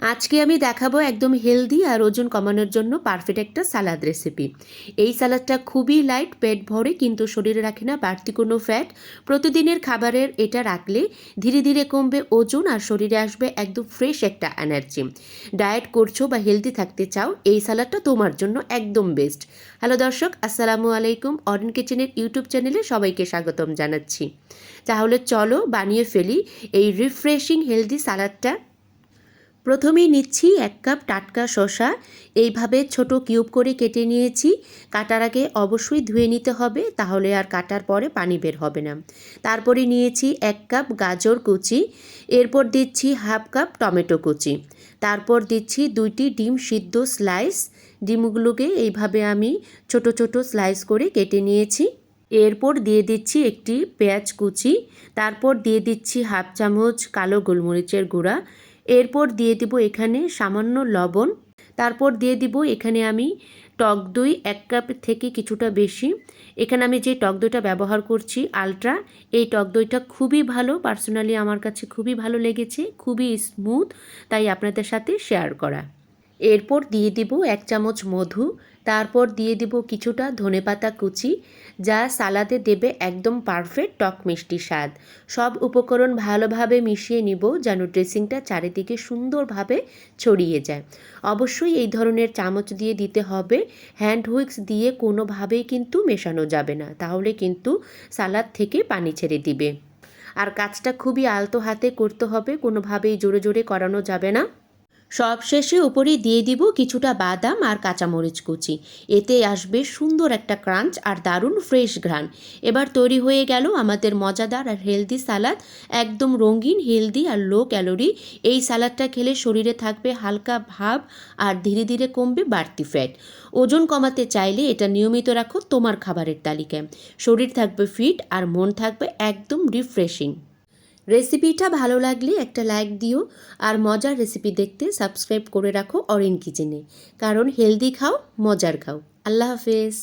আজকে আমি দেখাবো একদম হেলদি আর ওজন কমানোর জন্য পারফেক্ট একটা সালাদ রেসিপি এই সালাদটা খুবই লাইট পেট ভরে কিন্তু শরীরে রাখে না, বাড়তি কোনো ফ্যাট প্রতিদিনের খাবারের এটা রাখলে ধীরে ধীরে কমবে ওজন আর শরীরে আসবে একদম ফ্রেশ একটা এনার্জি ডায়েট করছ বা হেলদি থাকতে চাও, এই সালাদটা তোমার জন্য একদম বেস্ট হ্যালো দর্শক, আসসালামু আলাইকুম। অরেন কিচেনের ইউটিউব চ্যানেলে সবাইকে স্বাগতম জানাচ্ছি। তাহলে চলো বানিয়ে ফেলি এই রিফ্রেশিং হেলদি সালাদটা প্রথমেই নিচ্ছি এক কাপ টাটকা শসা। এইভাবে ছোট কিউব করে কেটে নিয়েছি। কাটার আগে অবশ্যই ধুয়ে নিতে হবে, তাহলে আর কাটার পরে পানি বের হবে না। তারপরে নিয়েছি এক কাপ গাজর কুচি। এরপর দিচ্ছি হাফ কাপ টমেটো কুচি। তারপর দিচ্ছি দুইটি ডিম সিদ্ধ স্লাইস। ডিমগুলোকে এইভাবে আমি ছোট ছোট স্লাইস করে কেটে নিয়েছি। এরপর দিয়ে দিচ্ছি একটি পেঁয়াজ কুচি। তারপর দিয়ে দিচ্ছি হাফ চামচ কালো গোলমরিচের গুঁড়া। এরপর দিয়ে দিব এখানে সামান্য লবণ। তারপর দিয়ে দিব এখানে আমি টক দই এক কাপ থেকে কিছুটা বেশি। এখানে আমি যে টক দইটা ব্যবহার করছি, আলট্রা, এই টক দইটা খুবই ভালো, পার্সোনালি আমার কাছে খুবই ভালো লেগেছে, খুবই স্মুথ, তাই আপনাদের সাথে শেয়ার করা। এরপর দিয়ে দিব এক চামচ মধু, তারপর দিয়ে দিব কিছুটা ধনেপাতা কুচি, যা সালাদে দেবে একদম পারফেক্ট টক মিষ্টি স্বাদ। সব উপকরণ ভালোভাবে মিশিয়ে নিব যেন ড্রেসিংটা চারিদিকে সুন্দরভাবে ছড়িয়ে যায়। অবশ্যই এই ধরনের চামচ দিয়ে দিতে হবে। হ্যান্ড হুইক্স দিয়ে কোনোভাবেই কিন্তু মেশানো যাবে না, তাহলে কিন্তু সালাদ থেকে পানি ছেড়ে দিবে। আর কাজটা খুবই আলতো হাতে করতে হবে, কোনোভাবেই জোরে জোরে করানো যাবে না। সব শেষে উপরে দিয়ে দিব কিছুটা বাদাম আর কাঁচামরিচ কুচি। এতে আসবে সুন্দর একটা ক্রাঞ্চ আর দারুণ ফ্রেশ ঘ্রাণ। এবার তৈরি হয়ে গেল আমাদের মজাদার আর হেলদি সালাদ। একদম রঙিন, হেলদি আর লো ক্যালোরি এই সালাদটা খেলে শরীরে থাকবে হালকা ভাব আর ধীরে ধীরে কমবে বাড়তি ফ্যাট ওজন কমাতে চাইলে এটা নিয়মিত রাখো তোমার খাবারের তালিকায়। শরীর থাকবে ফিট আর মন থাকবে একদম রিফ্রেশিং রেসিপিটা ভালো লাগলে একটা লাইক দিও আর মজার রেসিপি দেখতে সাবস্ক্রাইব করে রাখো অরেন কিচেনে কারণ হেলদি খাও, মজার খাও। আল্লাহ হাফেজ।